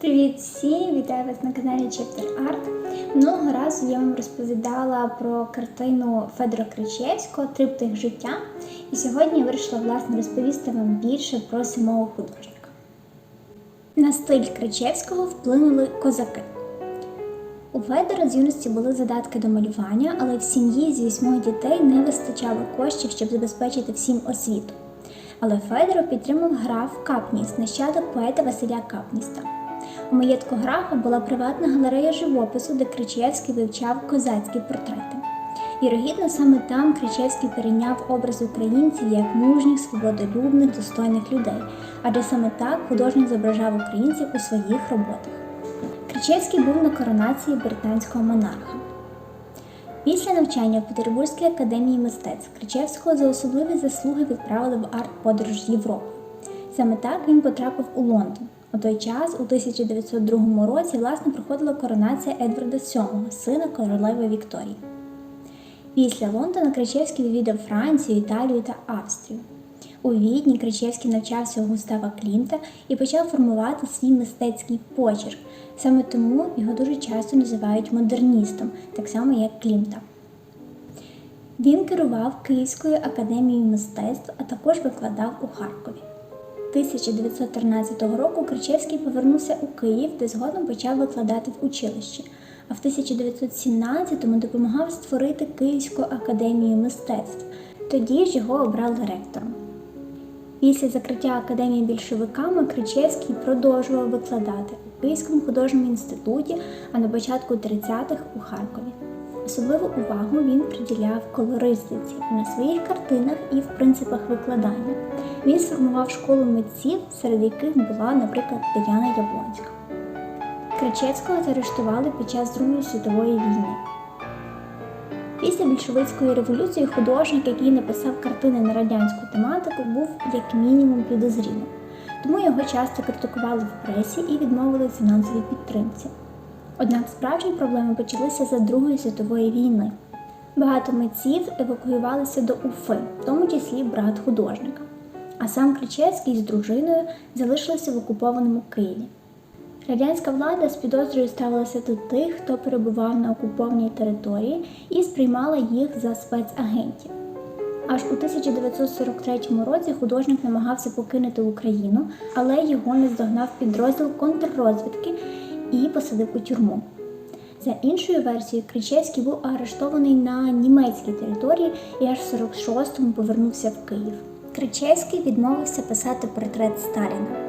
Привіт всім! Вітаю вас на каналі Chapter Art. Минулого разу я вам розповідала про картину Федора Кричевського Триптих життя. І сьогодні я вирішила власне розповісти вам більше про самого художника. На стиль Кричевського вплинули козаки. У Федора з юності були задатки до малювання, але в сім'ї з вісьмох дітей не вистачало коштів, щоб забезпечити всім освіту. Але Федоров підтримав граф Капніс, нащадок поета Василя Капніста. У маєтку графа була приватна галерея живопису, де Кричевський вивчав козацькі портрети. Вірогідно, саме там Кричевський перейняв образ українців як мужніх, свободолюбних, достойних людей, адже саме так художник зображав українців у своїх роботах. Кричевський був на коронації британського монарха. Після навчання в Петербурзькій академії мистецтв Кричевського за особливі заслуги відправили в арт-подорож Європи. Саме так він потрапив у Лондон. У той час, у 1902 році, власне, проходила коронація Едварда VII, сина королеви Вікторії. Після Лондона Кричевський відвідав Францію, Італію та Австрію. У Відні Кричевський навчався у Густава Клімта і почав формувати свій мистецький почерк. Саме тому його дуже часто називають модерністом, так само як Клімта. Він керував Київською академією мистецтв, а також викладав у Харкові. 1913 року Кричевський повернувся у Київ, де згодом почав викладати в училищі, а в 1917-му допомагав створити Київську академію мистецтв. Тоді ж його обрали ректором. Після закриття академії більшовиками Кричевський продовжував викладати у Київському художньому інституті, а на початку 30-х у Харкові. Особливу увагу він приділяв колористиці на своїх картинах і в принципах викладання. Він сформував школу митців, серед яких була, наприклад, Тетяна Яблонська. Кричевського заарештували під час Другої світової війни. Після більшовицької революції художник, який написав картини на радянську тематику, був як мінімум підозрілим. Тому його часто критикували в пресі і відмовили в фінансовій підтримці. Однак справжні проблеми почалися за Другої світової війни. Багато митців евакуювалися до Уфи, в тому числі брат художника. А сам Кричевський з дружиною залишилися в окупованому Києві. Радянська влада з підозрою ставилася до тих, хто перебував на окупованій території і сприймала їх за спецагентів. Аж у 1943 році художник намагався покинути Україну, але його не здогнав підрозділ контррозвідки і посадив у тюрму. За іншою версією, Кричевський був арештований на німецькій території і аж в 46-му повернувся в Київ. Кричевський відмовився писати портрет Сталіна.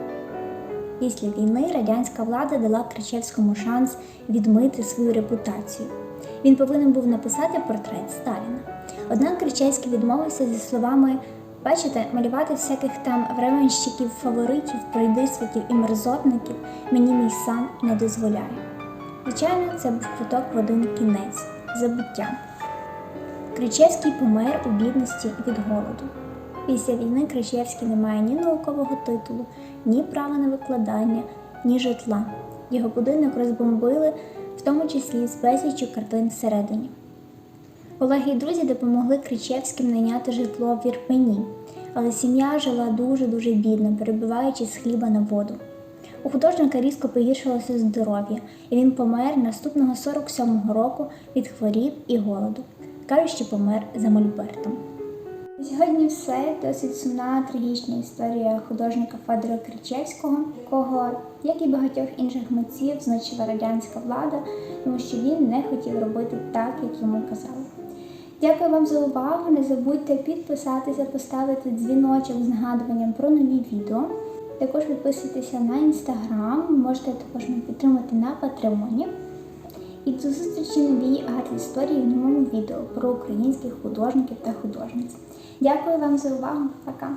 Після війни радянська влада дала Кричевському шанс відмити свою репутацію. Він повинен був написати портрет Сталіна. Однак Кричевський відмовився зі словами Бачите, малювати всяких там временщиків, фаворитів, пройдисвітів і мерзотників мені мій сан не дозволяє. Звичайно, це був квиток в один кінець забуття. Кричевський помер у бідності від голоду. Після війни Кричевський не має ні наукового титулу, ні права на викладання, ні житла. Його будинок розбомбили, в тому числі з безліччю картин всередині. Олег і друзі допомогли Кричевським найняти житло в Ірпені, але сім'я жила дуже-дуже бідно, перебиваючи з хліба на воду. У художника різко погіршилося здоров'я, і він помер наступного 47-го року від хворіб і голоду. Кажуть, що помер за мольбертом. Сьогодні все досить сумна, трагічна історія художника Федора Кричевського, кого, як і багатьох інших митців, значила радянська влада, тому що він не хотів робити так, як йому казали. Дякую вам за увагу. Не забудьте підписатися, поставити дзвіночок з нагадуванням про нові відео. Також підписуйтеся на інстаграм, можете також мене підтримати на патреоні. І до зустрічі новій арт-історії в новому відео про українських художників та художниць. Дякую вам за увагу. Пока!